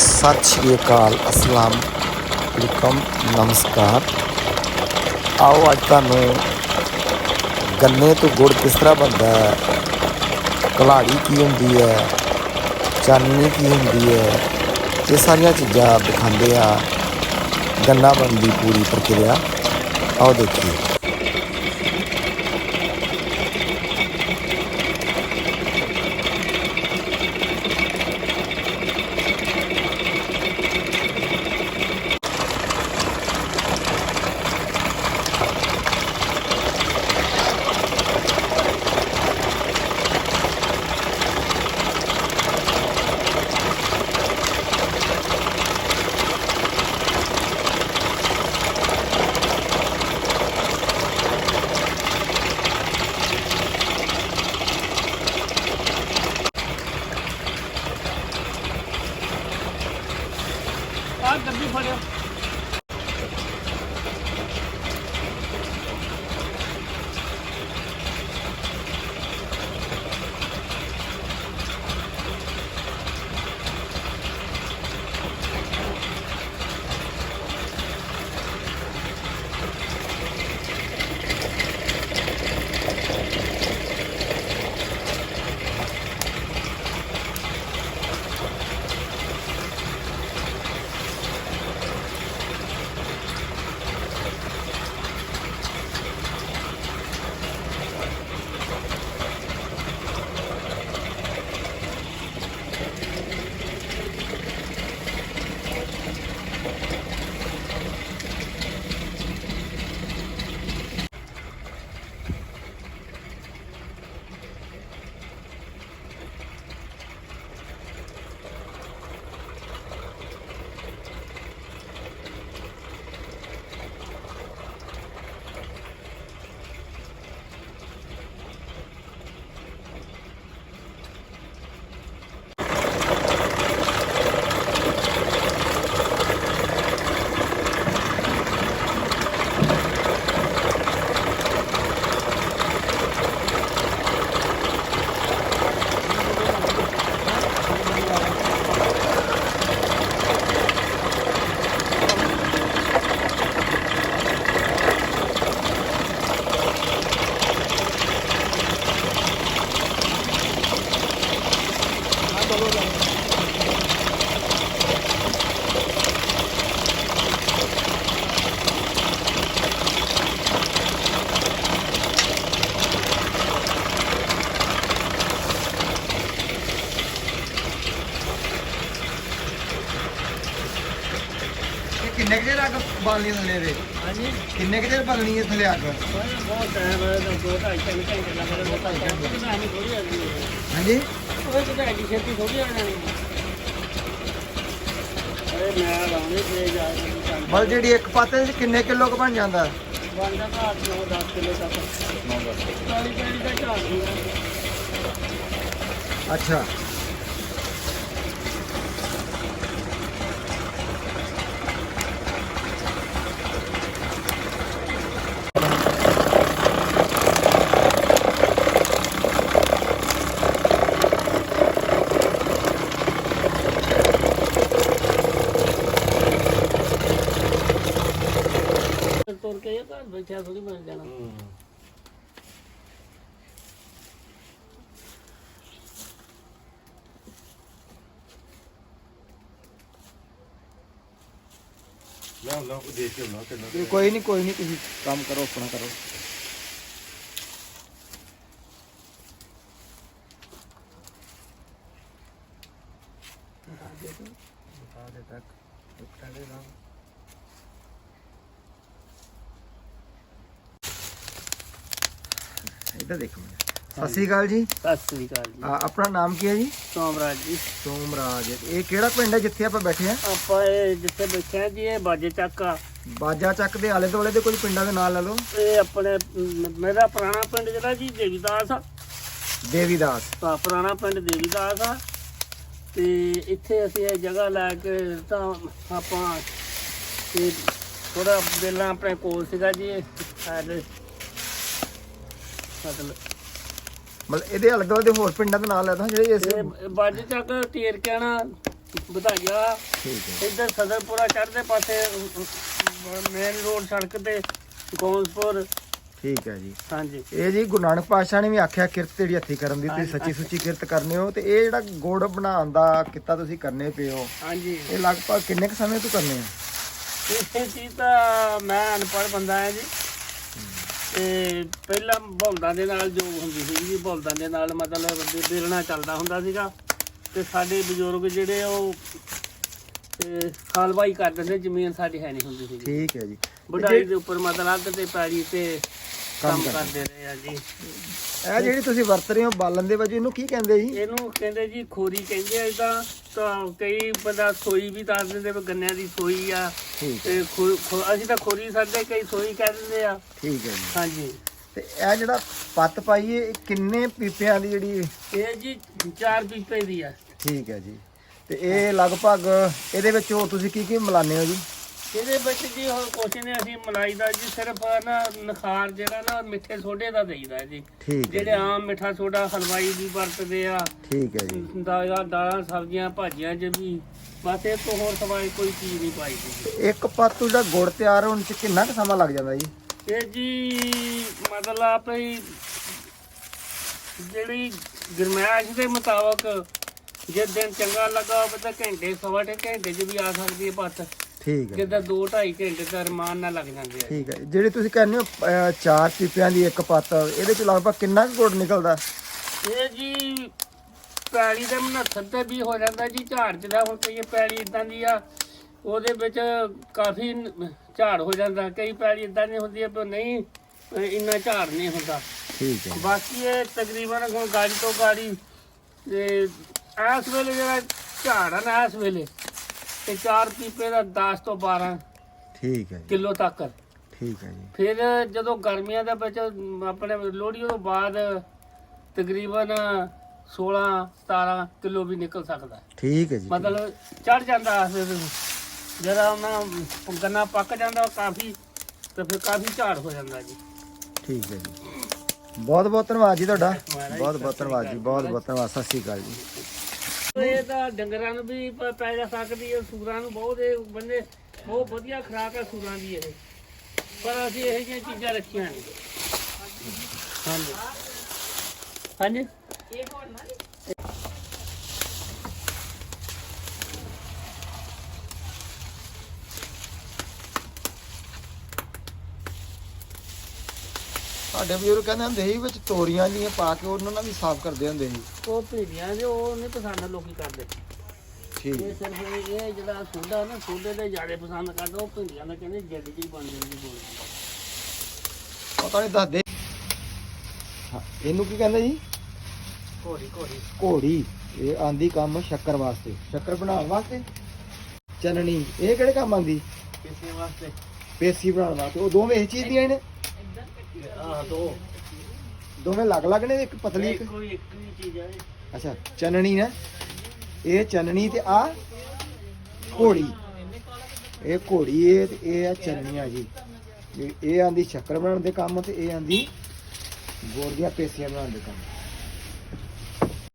ਸਤਿ ਸ਼੍ਰੀ ਅਕਾਲ, ਅਸਲਾਮ ਅਲੈਕਮ, ਨਮਸਕਾਰ। ਆਓ ਅੱਜ ਤੁਹਾਨੂੰ ਗੰਨੇ ਤੋਂ ਗੁੜ ਕਿਸ ਤਰ੍ਹਾਂ ਬਣਦਾ ਹੈ? ਕਲਾੜੀ ਕੀ ਹੁੰਦੀ ਹੈ? ਚਾਨਣੀ ਕੀ ਹੁੰਦੀ ਹੈ? ਇਹ ਸਾਰੀਆਂ ਚੀਜ਼ਾਂ ਦਿਖਾਉਂਦੇ ਆ ਗੰਨਾ ਬਣਨ ਦੀ ਪੂਰੀ ਪ੍ਰਕਿਰਿਆ। ਆਓ ਦੇਖੀਏ। ਕਿੰਨੇ ਕੁ ਚਿਰ ਅੱਗ ਬਾਲਣੀ ਥੱਲੇ ਦੇ ਹਾਂਜੀ ਕਿੰਨੇ ਕੁ ਚਿਰ ਬਾਲਣੀ ਹੈ ਥੱਲੇ ਅੱਗ ਬਹੁਤ ਟਾਈਮ ਹੈ ਤਾਂ ਦੋ ਢਾਈ ਤਿੰਨ ਘੰਟੇ ਲੱਗ ਰਹੇ ਦੋ ਢਾਈ ਘੰਟੇ ਬਣਾਣੀ ਥੋੜੀ ਆ ਗਈ ਹਾਂਜੀ ਉਹ ਕਿਤੇ ਐਡੀ ਛੇਤੀ ਥੋੜੀ ਆ ਜਾਣੀ। ਅਰੇ ਮੈਂ ਲਾਉਣੀ ਤੇ ਜਾ ਕੇ ਕੰਮ ਬਲ ਜਿਹੜੀ ਇੱਕ ਪਾਤੇ ਚ ਕਿੰਨੇ ਕਿਲੋ ਕੁ ਬਣ ਜਾਂਦਾ? ਬਣ ਜਾਂਦਾ 9 10 ਕਿਲੋ ਤੱਕ। 40 ਪੈਣੀ ਦਾ ਝਾੜ ਦੀ ਅੱਛਾ। ਕੇ ਇਹ ਘਰ ਬੈਠਿਆ ਥੋੜੀ ਬਣ ਜਾਣਾ। ਤੇ ਕੋਈ ਨਹੀਂ ਕੋਈ ਨਹੀਂ ਤੁਸੀਂ ਕੰਮ ਕਰੋ ਆਪਣਾ ਕਰੋ। ਇੱਧਰ ਦੇਖੋ ਸਤਿ ਸ਼੍ਰੀ ਅਕਾਲ ਜੀ। ਸਤਿ ਸ੍ਰੀ ਅਕਾਲ ਜੀ। ਆ, ਆਪਣਾ ਨਾਮ ਕੀ ਹੈ ਜੀ? ਸੋਮਰਾਜ ਜੀ। ਸੋਮਰਾਜ। ਇਹ ਕਿਹੜਾ ਪਿੰਡ ਹੈ ਜਿੱਥੇ ਆਪਾਂ ਬੈਠੇ ਆ ਆਪਾਂ ਇਹ ਜਿੱਥੇ ਬੈਠੇ ਆ ਜੀ ਇਹ ਬਾਜੇ ਚੱਕ ਆ। ਬਾਜਾ ਚੱਕ ਦੇ ਆਲੇ ਦੁਆਲੇ ਦੇ ਕੋਈ ਪਿੰਡਾਂ ਦੇ ਨਾਂ ਲੈ ਲਓ। ਇਹ ਆਪਣੇ ਮ- ਮੇਰਾ ਪੁਰਾਣਾ ਪਿੰਡ ਜਿਹੜਾ ਜੀ ਦੇਵੀਦਾਸ ਆ। ਦੇਵੀਦਾਸ। ਤਾਂ ਪੁਰਾਣਾ ਪਿੰਡ ਦੇਵੀਦਾਸ ਆ। ਤੇ ਇੱਥੇ ਅਸੀਂ ਇਹ ਜਗ੍ਹਾ ਲੈ ਕੇ ਤਾਂ ਆਪਾਂ ਤੇ ਥੋੜਾ ਪਹਿਲਾਂ ਆਪਣੇ ਕੋਲ ਸੀਗਾ ਜੀ ਇਹ ਸਾਡੇ ਮਤਲਬ। ਮਤਲਬ ਇਹਦੇ ਦੁਆਲੇ ਦੇ ਹੋਰ ਪਿੰਡਾਂ ਦੇ ਨਾਂ ਲੈ ਦੋ ਜਿਹੜੇ ਇਸ ਇਹ ਬਾਜੀ ਚੱਕ ਟੀਰ ਕਹਿਣਾ ਵਧਾਈਆ। ਠੀਕ ਹੈ। ਇੱਧਰ ਸਦਰਪੁਰਾ ਚੜ੍ਹਦੇ ਪਾਸੇ ਮੇਨ ਰੋਡ ਸੜਕ ਤੇ ਗੋਂਸਪੁਰ ਠੀਕ ਹੈ ਜੀ। ਹਾਂਜੀ। ਇਹ ਜੀ ਗੁਰੂ ਨਾਨਕ ਪਾਤਸ਼ਾਹ ਨੇ ਵੀ ਆਖਿਆ ਕਿਰਤ ਜਿਹੜੀ ਹੱਥੀ ਕਰਨ ਦੀ ਹਾਂਜੀ, ਸੱਚੀ ਸੁੱਚੀ ਕਿਰਤ ਕਰਨੇ ਹੋ ਤੇ ਇਹ ਜਿਹੜਾ ਗੁੜ ਬਣਾਉਣ ਦਾ ਕਿੱਤਾ ਤੁਸੀਂ ਕਰਨੇ ਹੋ ਹਾਂਜੀ। ਇਹ ਲਗਭਗ ਕਿੰਨੇ ਕੁ ਸਮੇਂ ਤੋਂ ਕਰਨੇ ਆ? ਇਹ ਚੀਜ਼ ਤਾਂ ਮੈਂ ਅਨਪੜ੍ਹ ਬੰਦਾ ਹਾਂ ਜੀ। ਤੇ ਪਹਿਲਾਂ ਬਲਦਾਂ ਦੇ ਨਾਲ ਜੋ ਹੁੰਦੀ ਸੀ ਜੀ ਬਲਦਾਂ ਦੇ ਨਾਲ ਮਤਲਬ ਬੇ- ਬੇਲਣਾ ਚੱਲਦਾ ਹੁੰਦਾ ਸੀਗਾ। ਤੇ ਸਾਡੇ ਬਜ਼ੁਰਗ ਜਿਹੜੇ ਉਹ ਤੇ ਖਾਲਵਾਈ ਕਰ ਦਿੰਦੇ ਜ਼ਮੀਨ ਸਾਡੀ ਹੈ ਨਹੀਂ ਹੁੰਦੀ ਸੀ ਠੀਕ ਹੈ ਜੀ। ਵਡਾਈ ਦੇ ਉੱਪਰ ਮਤਲਬ ਅੱਧ ਤੇ ਪੈੜੀ ਤੇ ਕੰਮ ਕਰਦੇ ਰਹੇ ਆ ਜੀ। ਇਹ ਜਿਹੜੀ ਤੁਸੀਂ ਵਰਤ ਰਹੇ ਹੋ ਬਾਲਣ ਦੇ ਵਜੇ ਇਹਨੂੰ ਕੀ ਕਹਿੰਦੇ ਜੀ? ਇਹਨੂੰ ਕਹਿੰਦੇ ਜੀ ਖੋਰੀ ਕਹਿੰਦੇ ਆ ਇਹਦਾ। ਤਾਂ ਕਈ ਬੰਦਾ ਸੋਈ ਵੀ ਦੱਸ ਦਿੰਦੇ ਵੀ ਗੰਨਿਆਂ ਦੀ ਸੋਈ ਆ। ਠੀਕ ਤੇ ਖੋ- ਖੋ- ਅਸੀਂ ਤਾਂ ਖੋਰੀ ਸਾਡੇ ਕਈ ਸੋਈ ਕਹਿ ਦਿੰਦੇ ਆ। ਠੀਕ ਹੈ ਜੀ। ਹਾਂਜੀ। ਤੇ ਇਹ ਜਿਹੜਾ ਪੱਤ ਪਾਈਏ ਇਹ ਕਿੰਨੇ ਪੀਪਿਆਂ ਦੀ ਜਿਹੜੀ ਇਹ? ਜੀ ਚਾਰ ਪੀਪੇ ਦੀ ਆ। ਠੀਕ ਹੈ ਜੀ। ਤੇ ਇਹ ਲਗਭਗ ਇਹਦੇ ਵਿੱਚ ਹੋਰ ਤੁਸੀਂ ਕੀ ਕੀ ਮਿਲਾਉਂਦੇ ਹੋ ਜੀ? ਇਹਦੇ ਵਿੱਚ ਜੀ ਹੁਣ ਕੁਛ ਨੇ ਅਸੀਂ ਮਲਾਈ ਦਾ ਜੀ ਸਿਰਫ ਨਾ ਨਖਾਰ ਜਿਹੜਾ ਨਾ ਮਿੱਠੇ ਸੋਡੇ ਦਾ ਦੇਈਦਾ ਜੀ। ਠੀਕ ਹੈ ਜਿਹੜੇ ਆਮ ਮਿੱਠਾ ਸੋਡਾ ਹਲਵਾਈ ਵੀ ਵਰਤਦੇ ਆ। ਠੀਕ ਹੈ ਜੀ। ਦਾਲਾਂ ਦਾਲਾਂ ਸਬਜ਼ੀਆਂ ਭਾਜੀਆਂ ਚ ਵੀ ਬਸ ਇਹ ਤੋਂ ਹੋਰ ਸਵਾਈ ਕੋਈ ਚੀਜ਼ ਨਹੀਂ ਪਾਈ ਜੀ। ਇੱਕ ਪੱਤ ਜਿਹੜਾ ਗੁੜ ਤਿਆਰ ਹੋਣ ਚ ਕਿੰਨਾ ਕੁ ਸਮਾਂ ਲੱਗ ਜਾਂਦਾ ਜੀ? ਇਹ ਜੀ ਮਤਲਬ ਜਿਹੜੀ ਗਰਮੈਸ਼ ਦੇ ਮੁਤਾਬਕ ਜੇ ਦਿਨ ਚੰਗਾ ਲੱਗਾ ਹੋਵੇ ਤਾਂ ਘੰਟੇ ਸਵਾ ਘੰਟੇ 'ਚ ਵੀ ਆ ਸਕਦੀ ਹੈ ਪੱਤ। ਠੀਕ ਹੈ। ਜਿੱਦਾਂ 2 2.5 ਘੰਟੇ ਦਾ ਰਮਾਨ ਨਾਲ ਲੱਗ ਜਾਂਦੇ ਆ। ਠੀਕ ਹੈ। ਜਿਹੜੀ ਤੁਸੀਂ ਕਹਿੰਦੇ ਹੋ ਅਹ, ਚਾਰ ਪੀਪਿਆਂ ਦੀ ਇੱਕ ਪੱਤ ਇਹਦੇ ਚ ਲਗਭਗ ਕਿੰਨਾ ਕੁ ਗੁੜ ਨਿਕਲਦਾ? ਇਹ ਜੀ ਪੈਲੀ ਦੇ ਮਨੱਥਰ ਤੇ ਵੀ ਹੋ ਜਾਂਦਾ ਜੀ ਝਾੜ ਜਿਹੜਾ ਹੁਣ ਕਈ ਪੈਲੀ ਇਦਾਂ ਦੀ ਆ ਉਹਦੇ ਵਿੱਚ ਕਾਫੀ ਨ- ਝਾੜ ਹੋ ਜਾਂਦਾ। ਕਈ ਪੈਲੀ ਇਦਾਂ ਦੀ ਹੁੰਦੀ ਹੈ ਪਰ ਨਹੀਂ ਅਹ ਇੰਨਾ ਝਾੜ ਨਹੀਂ ਹੁੰਦਾ। ਠੀਕ ਹੈ। ਬਾਕੀ ਇਹ ਤਕਰੀਬਨ ਹੁਣ ਗਾੜੀ ਤੋਂ ਗਾੜੀ ਤੇ ਇਸ ਵੇਲੇ ਜਿਹੜਾ ਝਾੜ ਆ ਨਾ ਇਸ ਵੇਲੇ ਤੇ ਚਾਰ ਪੀਪੇ ਦਾ 10 ਤੋਂ 12 ਠੀਕ ਹੈ ਜੀ। ਕਿਲੋ ਤੱਕ। ਠੀਕ ਹੈ ਜੀ। ਫਿਰ ਜਦੋਂ ਗਰਮੀਆਂ ਦੇ ਵਿੱਚ ਆਪਣੇ ਲੋਹੜੀ ਤੋਂ ਬਾਅਦ ਤਕਰੀਬਨ 16 17 ਕਿਲੋ ਵੀ ਨਿਕਲ ਸਕਦਾ। ਠੀਕ ਹੈ ਜੀ ਮਤਲਬ ਚੜ ਜਾਂਦਾ ਜਦੋਂ ਉਹਨਾਂ ਗੰਨਾ ਪੱਕ ਜਾਂਦਾ ਕਾਫੀ ਤੇ ਫਿਰ ਕਾਫੀ ਝਾੜ ਹੋ ਜਾਂਦਾ ਜੀ। ਠੀਕ ਹੈ ਜੀ। ਬਹੁਤ ਬਹੁਤ ਧੰਨਵਾਦ ਜੀ ਤੁਹਾਡਾ। ਬਹੁਤ ਬਹੁਤ ਧੰਨਵਾਦ ਜੀ ਬਹੁਤ ਬਹੁਤ ਧੰਨਵਾਦ ਸਤਿ ਸ਼੍ਰੀ ਅਕਾਲ ਜੀ। ਇਹ ਤਾਂ ਡੰਗਰਾਂ ਨੂੰ ਵੀ ਪ- ਪੈ ਜਾ ਸਕਦੀ ਹੈ, ਸੂਰਾਂ ਨੂੰ ਬਹੁਤ ਇਹ ਬੰਦੇ ਬਹੁਤ ਵਧੀਆ ਖੁਰਾਕ ਹੈ ਸੂਰਾਂ ਦੀ ਇਹ। ਪਰ ਅਸੀਂ ਇਹ ਜਿਹੀਆਂ ਚੀਜ਼ਾਂ ਰੱਖੀਆਂ ਨਹੀਂ। ਹਾਂਜੀ। ਹਾਂਜੀ। ਸਾਡੇ ਬਜ਼ੁਰਗ ਕਹਿੰਦੇ ਹੁੰਦੇ ਸੀ ਵਿੱਚ ਤੋਰੀਆਂ ਜੀਆਂ ਪਾ ਕੇ ਉਹਨਾਂ ਨਾਲ ਵੀ ਸਾਫ਼ ਕਰਦੇ ਹੁੰਦੇ ਸੀ। ਉਹ ਭੀੜੀਆਂ ਦੇ ਉਹ ਨਹੀਂ ਪਸੰਦ ਲੋਕੀ ਕਰਦੇ। ਠੀਕ। ਇਹ ਸਿਰਫ ਇਹ ਇਹ ਜਿਹੜਾ ਸੋਡਾ ਨਾ ਸੋਡੇ ਦੇ ਜਿਆਦੇ ਪਸੰਦ ਕਰਦੇ ਉਹ ਭਿੰਡੀਆਂ ਦਾ ਕਹਿੰਦੇ ਜੱਡ ਜੀ ਬਣ ਜਾਂਦੀ ਬੋਲ। ਪਤਾ ਨਹੀਂ ਦੱਸਦੇ। ਹਾਂ, ਇਹਨੂੰ ਕੀ ਕਹਿੰਦੇ ਜੀ? ਘੋੜੀ ਘੋੜੀ। ਘੋੜੀ। ਇਹ ਆਂਦੀ ਕੰਮ ਸ਼ੱਕਰ ਵਾਸਤੇ। ਸ਼ੱਕਰ ਬਣਾਉਣ ਵਾਸਤੇ? ਚਨਣੀ। ਇਹ ਕਿਹੜੇ ਕੰਮ ਆਂਦੀ ਕਿਸੇ ਵਾਸਤੇ। ਪੇਸੀ ਬਣਾਉਣ ਵਾਸਤੇ। ਉਹ ਦੋਵੇਂ ਇਹ ਚੀਜ਼ ਦੀਆਂ ਨੇ? ਆਹ ਦੋ। ਦੋਵੇਂ ਅਲੱਗ ਅਲੱਗ ਨੇ ਇੱਕ ਪਤਲੀ ਇੱਕ ਕੋਈ ਇੱਕ ਹੀ ਚੀਜ਼ ਹੈ ਅੱਛਾ ਚਨਣੀ ਨਾ। ਇਹ ਚਨਣੀ ਤੇ ਆ ਘੋੜੀ। ਇਹ ਘੋੜੀ ਇਹ ਤੇ ਇਹ ਆ ਚਨਣੀਆਂ ਜੀ। ਇਹ- ਇਹ ਆਂਦੀ ਸ਼ੱਕਰ ਬਣਾਉਣ ਦੇ ਕੰਮ ਤੇ ਇਹ ਆਂਦੀ ਗੁੜ ਦੀਆਂ ਪੇਸੀਆਂ ਬਣਾਉਣ ਦੇ ਕੰਮ।